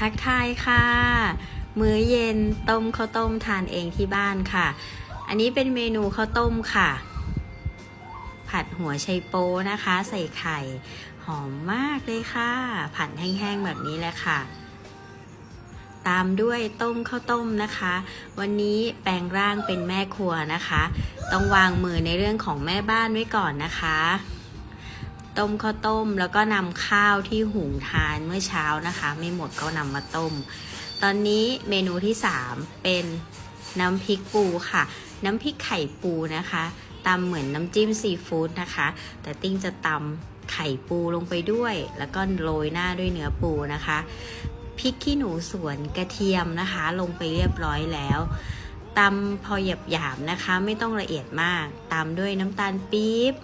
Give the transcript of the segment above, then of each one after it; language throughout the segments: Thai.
ทักทายค่ะ มื้อเย็นต้มข้าวต้มทานเองที่บ้านค่ะ อันนี้เป็นเมนูข้าวต้มค่ะ ผัดหัวไชโป๊นะคะ ใส่ไข่ หอมมากเลยค่ะ ผัดแห้งๆแบบนี้แหละค่ะตามด้วยต้มข้าวต้มนะคะ วันนี้แปลงร่างเป็นแม่ครัวนะคะ ต้องวางมือในเรื่องของแม่บ้านไว้ก่อนนะคะ ต้มข้าวต้ม แล้วก็นำข้าวที่หุงทานเมื่อเช้านะคะ ไม่หมดก็นำมาต้ม ตอนนี้เมนูที่ 3 เป็นน้ำพริกปูค่ะ น้ำพริกไข่ปูนะคะตำเหมือนน้ำจิ้มซีฟู้ดนะคะ แต่ติ้งจะตำไข่ปูลงไปด้วย แล้วก็โรยหน้าด้วยเนื้อปูนะคะพริกขี้หนูสวนกระเทียมนะคะ ลงไปเรียบร้อยแล้วตำพอหยาบๆนะคะ ไม่ต้องละเอียดมากตามด้วยน้ำตาลปี๊บ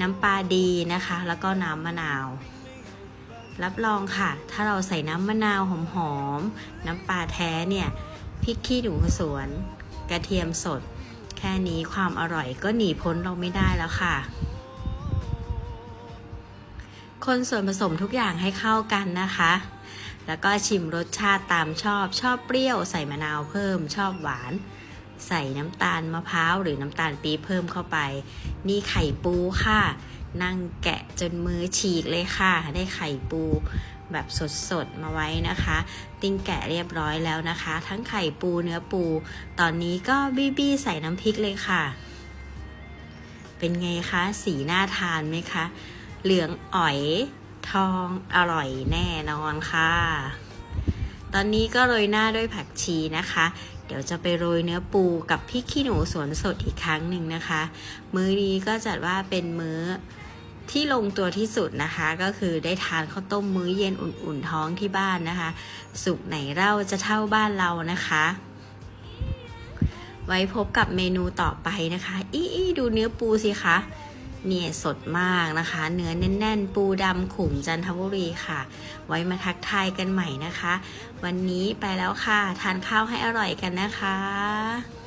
น้ำปลาดีนะคะ แล้วก็น้ำมะนาว รับรองค่ะ ถ้าเราใส่น้ำมะนาวหอมๆน้ำปลาแท้เนี่ยพริกขี้หนูสวน กระเทียมสด แค่นี้ความอร่อยก็หนีพ้นเราไม่ได้แล้วค่ะ คนส่วนผสมทุกอย่างให้เข้ากันนะคะ แล้วก็ชิมรสชาติตามชอบ ชอบเปรี้ยวใส่มะนาวเพิ่มชอบหวาน ใส่น้ำตาลมะพร้าวหรือน้ำตาลปี๊บเพิ่มเข้าไป นี่ไข่ปูค่ะ นั่งแกะจนมือฉีกเลยค่ะ ได้ไข่ปูแบบสดๆ มาไว้นะคะ ติ้งแกะเรียบร้อยแล้วนะคะ ทั้งไข่ปูเนื้อปู ตอนนี้ก็บี้บี้ใส่น้ำพริกเลยค่ะ เป็นไงคะ สีหน่าทานไหมคะ เหลืองอ๋อยทองอร่อยแน่นอนค่ะ ตอนนี้ก็โรยหน้าด้วยผักชีนะคะ เดี๋ยวจะไปโรยเนื้อปูกับพริกขี้หนูสวนสดอีกครั้งหนึ่งนะคะ มื้อนี้ก็จัดว่าเป็นมื้อที่ลงตัวที่สุดนะคะ ก็คือได้ทานข้าวต้มมื้อเย็นอุ่นๆท้องที่บ้านนะคะ สุกไหนเล่าจะเท่าบ้านเรานะคะ ไว้พบกับเมนูต่อไปนะคะ อีอีดูเนื้อปูสิคะ เนี่ยสดมากนะคะ เนื้อแน่น ๆ ปูดำขุ่มจันทบุรีค่ะ ไว้มาทักทายกันใหม่นะคะ วันนี้ไปแล้วค่ะ ทานข้าวให้อร่อยกันนะคะ